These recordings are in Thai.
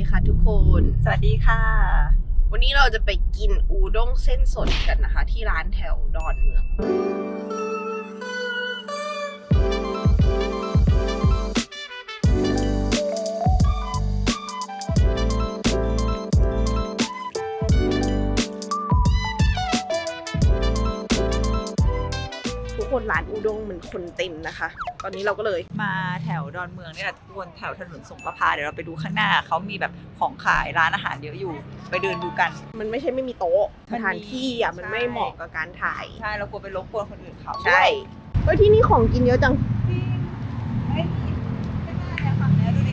ดีค่ะทุกคน สวัสดีค่ะ วันนี้เราจะไปกินอูด้งเส้นสดกันนะคะ ที่ร้านแถวดอนเมือง ร้านอูด้งมันคนเต็มนะคะ ตอนนี้เราก็เลยมาแถวดอนเมืองนี่แหละวนแถวถนนสงประพาเดี๋ยวเราไปดูข้างหน้าเขามีแบบของขายร้านอาหารเยอะอยู่ ไปเดินดูกัน มันไม่ใช่ไม่มีโต๊ะมัสนมีถานที่อะมันใช่ไม่เหมาะกับการถ่ายใช่เรากลัวไปรบกวนคนอื่นเขาใช่เฮ้ยที่นี่ของกินเยอะจังจริงไอ้นี่ไม่น่าจะฝั่งนี้ดูดิ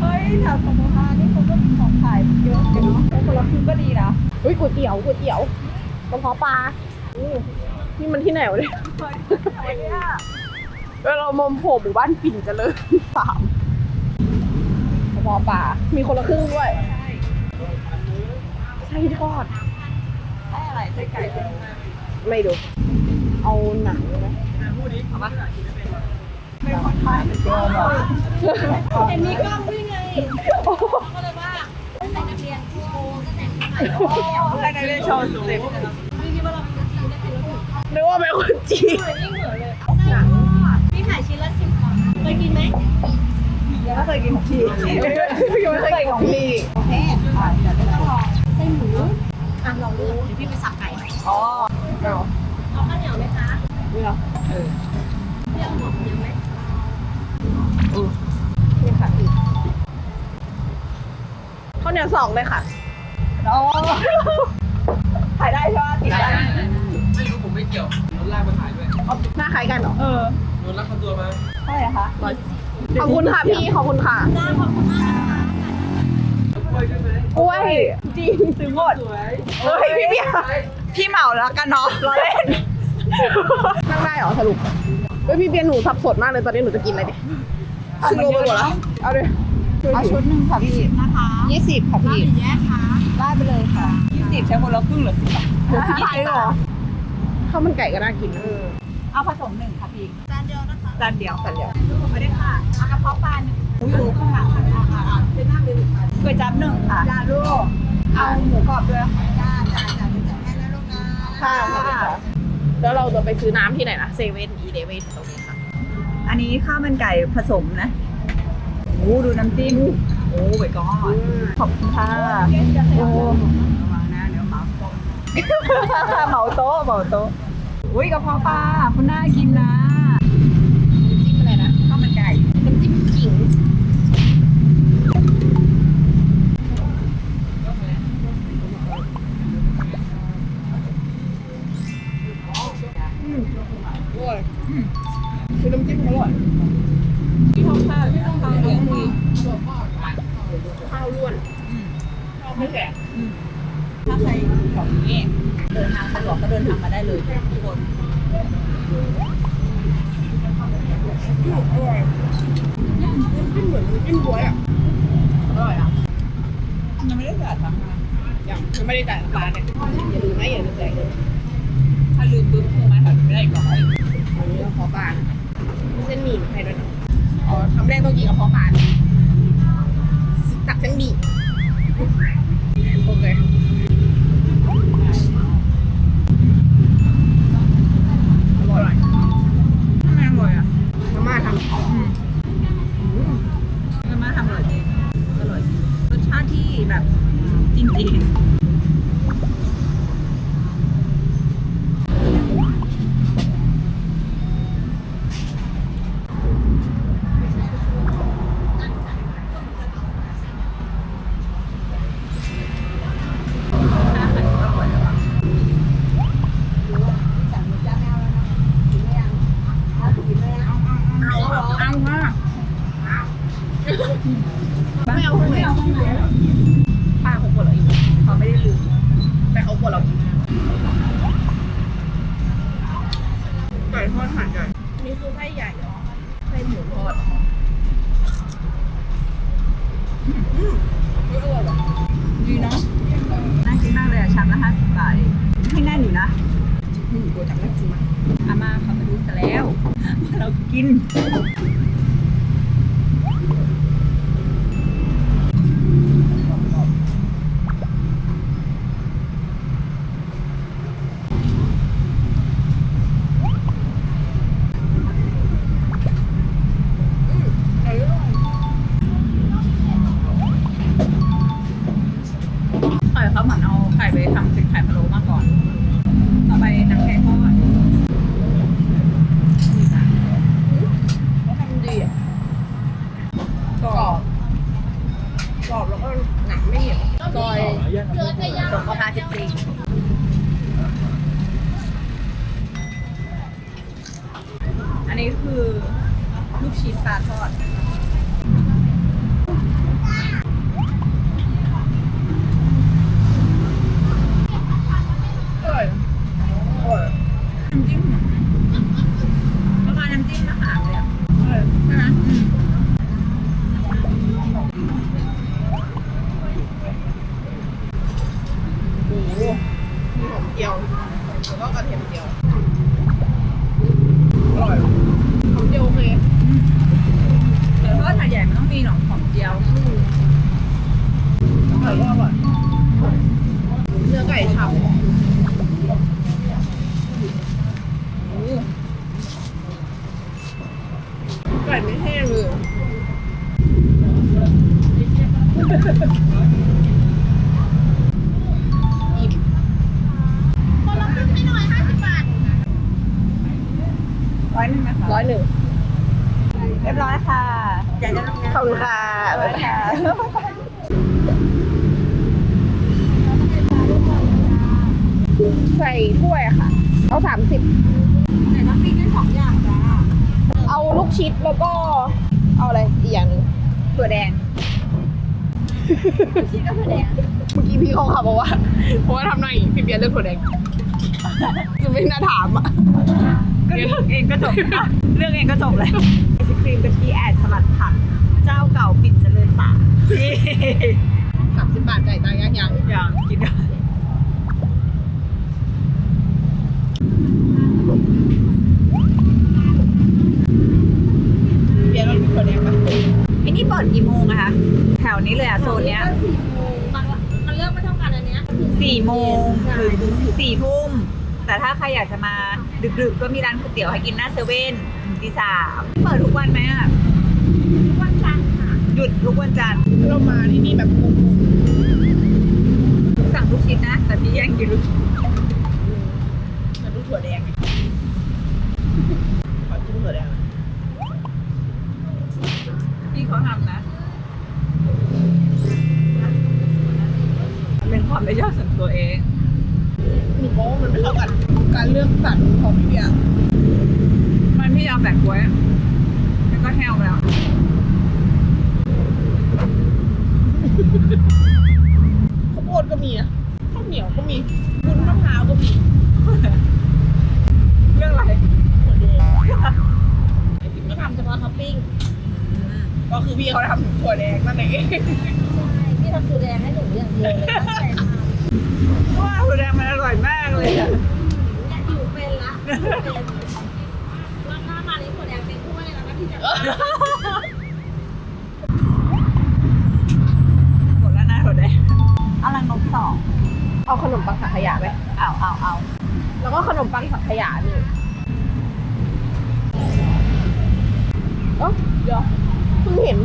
เฮ้ยแถวสงประพานี่เขาก็มีของขายเยอะอยู่เนาะแต่คนละครึ่งก็ดีนะเฮ้ยก๋วยเตี๋ยวก๋วยเตี๋ยวกระเพาะปลาอู้ นี่มันที่ไหนวะเนี่ยเรามอมโผล่หมู่บ้านปิ่นเจริญสามกระเพาะปลามีคนละครึ่งด้วยใช่ไส้ทอดใช่อะไรใช่ไก่ไมไม่ดู เอาหนังนะเอาปะไม่คนไทยเป็นเดิมหรอเห็นมีกล้องด้วยไงก็เลยว่าตั้งแต่นักเรียนโชว์ตั้งแต่โอ้ให้นักเรียนโชว์สเนึกว่าเป็นคนจีนเหมือนยิ่งเหมือนเลยหนังพี่ขายชิ้นละสิบบาทเคยกินไหมยังไม่เคยกินของพี่ยังไม่เคยกินของพี่แพ้ต้องลองไส้หมูอะลองดูเดี๋ยวพี่ไปสับไก่อ๋อเอาเอาข้าวเหนียวไหมคะนี่เหรอเออพี่เอาหมูเยอะไหมนี่ค่ะพี่ข้าวเหนียวสองเลยค่ะอ๋อถ่ายได้ใช่ไหมติดได้ไม่รู้ผมไม่ เกี่ยวโดนลากมาถ่ายด้วยหน้าคล้ายกันเหรอเออโดนลักพาตัวมาเท่าไหร่คะขอบคุณค่ะพี่ขอบคุณค่ะจ้าขอบคุณมากนะคะกล้วยใช่ไหมกล้วยจริงซื้อหมดสวยเฮ้ยพี่เบียร์พี่เหมาแล้วกันเนาะรอเล่นนั่งได้เหรอสรุปเฮ้ยพี่เบียร์หนูสับสนมากเลยตอนนี้หนูจะกินอะไรดิครึ่งโลไปหมดแล้วเอาเลยเอาชุดหนึ่งค่ะพี่นะคะยี่สิบค่ะรับพี่หรือแยกคะได้ไปเลยค่ะยี่สิบใช้คนละครึ่งเหรือสิบบาทเดี๋ยวสิบบาทเหรอ ข้าวมันไก่ก็น่ากินนะเอาผสมหนึ่งค่ะพี่จานเดียวนะคะจานเดียวกันเดียวไม่ได้ค่ะเอากระเพาะปลาหนึ่งอุ้ยดูข้างหลังค่ะอ่าอ่าเป็นหน้าเป็นก๋วยจั๊บหนึ่งค่ะจ้าลูกเอาหมูกรอบด้วยค่ะจ้าจ้าจ้าจ้าแม่นะลูกนะค่ะแล้วเราจะไปซื้อน้ำที่ไหนนะเซเว่นอีเลเว่นตรงนี้ค่ะ อันนี้ข้าวมันไก่ผสมนะโอ้ดูน้ำจิ้มโอ้ยก้อนขอบคุณค่ะโอ้ระวังนะเดี๋ยวเหมาโต๊ะเหมาโต๊ะเหมาโต๊ะ อุ้ยกระเพาะปลาคุณน่ากินนะจิ้มอะไรนะข้าวมันไก่น้ำจิ้มขิงอร่อยคือน้ำจิ้มอร่อยที่ห้องข้าวที่ห้องข้าวเลี้ยงดีข้าวล้วนข้าวไม่แข็งถ้าใครของนี้ เดินทางสะดวกก็เดินทางมาได้เลยทุกคนอร่อยน้ำจิ้มเหมือนน้ำจิ้มบ๊วยอะอร่อยอะยังไม่ได้จ่ายตังค์นะยังยังไม่ได้จ่ายร้านเนี่ยอย่าลืมนะอย่าลืมจ่ายเงินถ้าลืมปุ๊บโทรมาถามไม่ได้อีกหรอ แบบจริงๆ มอาหารเลยอะใช่ไหมอืมโอ้โหมีหอมเจียวแล้วก็กระเทียมเจียว อร่อยหอมเจียวโอเค แต่ทอดถาดใหญ่มันต้องมีหนองหอมเจียว อร่อยก็อร่อย เนื้อไก่ฉ่ำไก่ไม่แห้งเลยอิ่ม คนละครึ่งให้หน่อยห้าสิบบาท ร้อยหนึ่งนะคะร้อยหนึ่งเรียบร้อยค่ะอยากจะทำงานขอบคุณค่ะร้อยค่ะใส่ถ้วยค่ะ เอาสามสิบแต่น้ำพริกได้สองอย่างจ้าเอาลูกชิดแล้วก็ เอาอะไรอีกอย่างหนึ่งถั่วแดง ชิ้นก็คือแดงเมื่อกี้พี่เขาขับบอกว่าเพราะว่าทำหน่อยพี่เบียร์เลือกถั่วแดงจะไม่น่าถามอะก็เลือกเองก็จบนะเลือกเองก็จบเลยไอศครีมกะทิแอดสลัดผัก เจ้าเก่าปิดเจริญสาที่สามสิบบาทจ่ายตังค์ยังยังอย่างกินได้ เบียร์ต้องกินถั่วแดงปะ ไอ้นี่เปิดกี่โมงอะคะ แถวนี้เลยอะโซนเนี้ยสี่โมงบางวันมันเลือกไม่เท่ากันอันเนี้ยสี่โมงถึงสี่ทุ่มแต่ถ้าใครอยากจะมาดึกๆ ก็มีร้านก๋วยเตี๋ยวให้กินหน้าเซเว่นถึงตีสามเปิดทุกวันไหมอะทุกวันจันทร์ค่ะหยุดทุกวันจันทร์เรามาที่นี่แบบงงสั่งลูกชิ้นนะ แต่พี่แย่งกินลูกชิ้นๆจะดูถั่วแดงไงขอจิ้มถั่วแดงหน่อยพี่เขาทำนะ ความไม่ชอบส่วนตัวเองหนูมองว่ามันไม่เข้ากันการเลือกสรรของพี่เบียร์มันพี่ยอมแบกไว้แล้วก็แห้วแล้ว ข้าวโพดก็มีนะข้าวเหนียวก็มีวุ้นมะพร้าวก็มีเรื่องอะไรถั่วแดงไอติมก็ทำเฉพาะท็อปปิ้งก็คือพี่เขาทำถั่วแดงนั่นเอง ใช่พี่ทำตัวแดงให้หนูอย่างเดียวเลยตั้งใจทำ ว้าวแดงมันอร่อยมากเลยอะเนี่ยอยู่เป็นละอยู่เป็นแล้วหน้ามานี้ถั่วแดงเป็นถ้วยแล้วนะพี่จะหมดแล้วนะถั่วแดงเอาลังนกสองเอาขนมปังสังขยาไหมเอาเอาเอาแล้วก็ขนมปังสังขยานี่เอ้าเดี๋ยวเพิ่งเห็น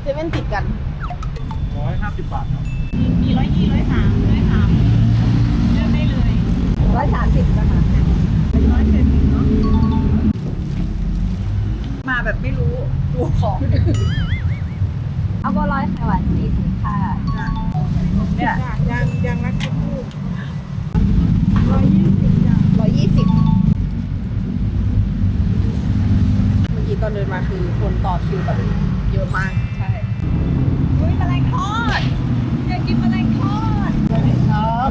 เซเว่นติดกัน ร้อยห้าสิบบาทครับมีร้อยยี่ร้อยสามร้อยสามเลือกได้เลยร้อยสามสิบนะคะร้อยเจ็ดสิบเนาะมาแบบไม่รู้ดูของเอาบัวลอยไข่หวานสี่สิบค่ะเนี่ยยังยังรักทุกลูกร้อยยี่สิบร้อยยี่สิบเมื่อกี้ตอนเดินมาคือคนต่อคิวแบบเยอะมาก ใช่อุ้ยแมลงทอดอยากกินแมลงทอด ครับ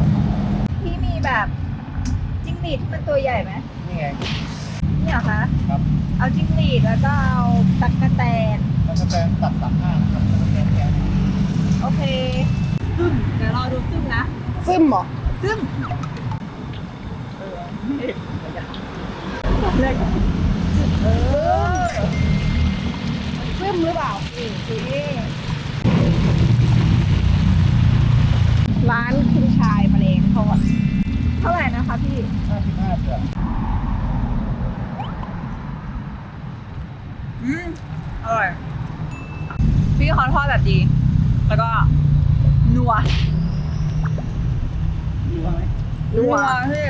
พี่มี แบบจิ้งหรีดที่มันตัวใหญ่ไหมนี่ไงนี่เหรอคะครับ เอาจิ้งหรีดแล้วก็เอาตักกะแตน แล้วก็แปลงตัดสามห้านะครับแล้วก็แปลงแกนโอเค ซึมเดี๋ยวรอดูซึมนะ ซึมเหรอซึมซึมหรือเปล่าร้านคุณชายแมลงทอดเท่าไหร่นะคะพี่ห้าสิบห้าเดือนอืมอร่อย พี่เขาทอดแบบดี แล้วก็นัวดูว่าไหมนัวพี่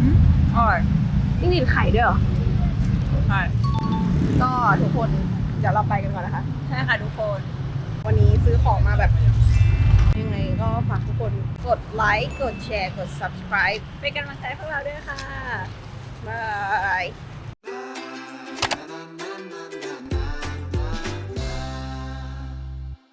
อืมอร่อยนี่มีไข่ด้วยเหรอ ใช่ ก็ทุกคน เดี๋ยวเราไปกันก่อนนะคะ ใช่ค่ะทุกคน วันนี้ซื้อของมาแบบยังไง ก็ฝากทุกคนกดไลค์ กดแชร์ กด subscribe เป็นกำลังใช้พวกเราด้วยค่ะบาย